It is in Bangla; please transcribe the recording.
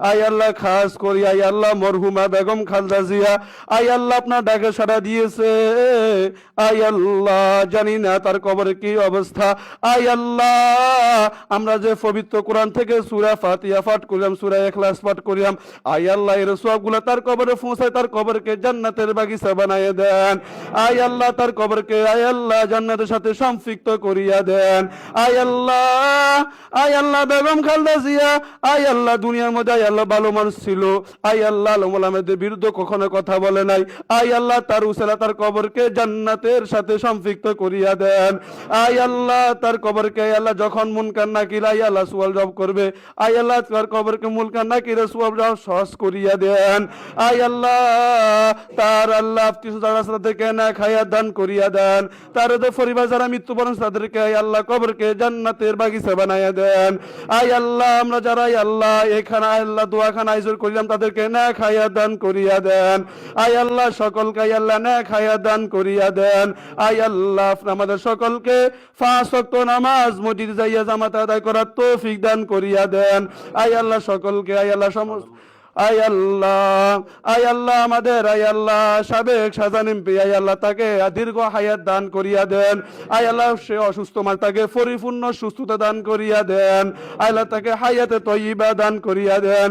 আই আল্লাহ খাস করি আই আল্লাহ মরহুমা বেগম খালদা জিয়া আই আল্লাহ আপনার ডাকে সাড়া দিয়েছে আই আল্লাহ জানি না তার কবরে কি অবস্থা আই আল্লাহ আমরা যে পবিত্র কোরআন থেকে সুরা ফাতিয়া পাঠ করলাম সুরা এখলাস পাঠ করলাম আই আল্লাহ এর সবগুলো তার কবরে পৌঁছায় তার কবরকে জান্নাতের বাগিচা বানায় দেন আই আল্লাহ তার কবরকে আই আল্লাহ জান্নাতের সাথে সম্পৃক্ত করিয়া দেন আই আল্লাহ আই আল্লাহ বেগম খালদা জিয়া আই আল্লাহ দুনিয়ার মধ্যে আই আল্লাহ ভালো মানুষ ছিল আই আল্লাহ আলমুলামেদের বিরুদ্ধে কখনো কথা বলে নাই আই আল্লাহ তার উসেলা তার কবরকে জান্নাতের সাথে সম্পৃক্ত করিয়া দেন আই আল্লাহ তার কবরকে আল্লাহ যখন মুনকার নাকির আই আল্লাহ সুয়াল জব করবে। আই আল্লাহ তার কবরকে মুনকার নাকির সুয়াল জব সহজ করিয়া দেন। আই আল্লাহ তার আল্লাহ কিছু তারা থেকে না খাইয়া দান করিয়া দেন। তার পরিবার যারা মৃত্যুবরণ তাদেরকে আই আল্লাহ কবরকে জান্নাতের বাগিচা বানাইয়া দেন। আই আল্লাহ, আমরা যারা আল্লাহ, এখানে আল্লাহ দোয়াখানা আইজোর করিলাম, তাদেরকে না খাইয়া দান করিয়া দেন। আই আল্লাহ সকলকে আই আল্লাহ না খাইয়া দান করিয়া দেন। আই আল্লাহ আমাদের সকলকে ওয়াক্ত নামাজ মসজিদ যাইয়া আদায় করার তৌফিক দান করিয়া দেন। আই আল্লাহ সকলকে আই আল্লাহ সমস্ত আল্লাহ আল্লাহ আমাদের আই আল্লাহ সাবেক সাজান এমপি আল্লাহ তাকে দীর্ঘ হায়াত দান করিয়া দেন। আই আল্লাহ সে অসুস্থ মার তাকে পরিপূর্ণ সুস্থতা দান করিয়া দেন। আল্লাহ তাকে হায়াতে তৈবা দান করিয়া দেন।